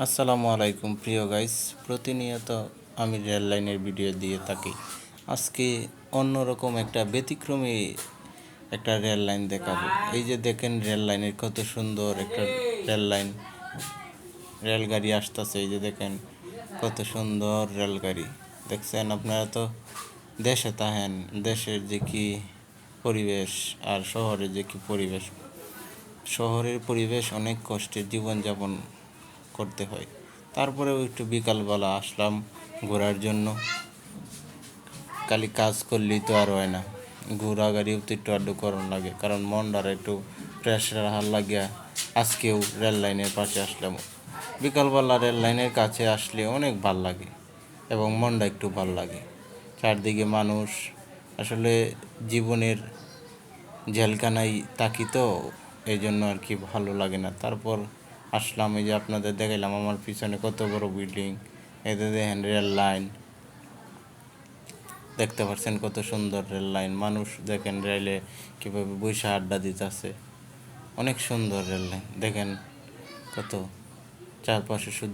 আসসালামু আলাইকুম, প্রিয় গাইস। প্রতিনিয়ত আমি রেল লাইনের ভিডিও দিয়ে থাকি। আজকে অন্যরকম একটা ব্যতিক্রমী একটা রেল লাইন দেখাবো। এই যে দেখেন রেল লাইনের কত সুন্দর একটা রেল লাইন রেলগাড়ি আসতেছে, এই যে দেখেন কত সুন্দর রেলগাড়ি। দেখছেন আপনারা তো? দেশে তাহেন দেশের যে কি পরিবেশ আর শহরের যে কি পরিবেশ। শহরের পরিবেশ অনেক কষ্টের জীবনযাপন করতে হয়। তারপরেও একটু বিকালবেলা আসলাম ঘোরার জন্য। খালি কাজ করলেই তো আর হয় না। ঘোরা তো একটু আড্ডু করণ লাগে, কারণ মনটার একটু প্রেশার হার লাগিয়া আজকেও রেল লাইনের পাশে আসলাম। বিকালবেলা রেল লাইনের কাছে আসলে অনেক ভালো লাগে এবং মনটা একটু ভালো লাগে। চারদিকে মানুষ, আসলে জীবনের জেলখানায় থাকি তো এই জন্য আর কি ভালো লাগে না। তারপর আসলাম, এই যে আপনাদের দেখাইলাম আমার পিছনে কত বড় বিল্ডিং এতে দেখেন রেল লাইন দেখতে পাচ্ছেন কত সুন্দর রেল লাইন মানুষ দেখেন রেলে কীভাবে বৈশা আড্ডা দিতেছে। অনেক সুন্দর রেল লাইন দেখেন কত। চারপাশে শুধু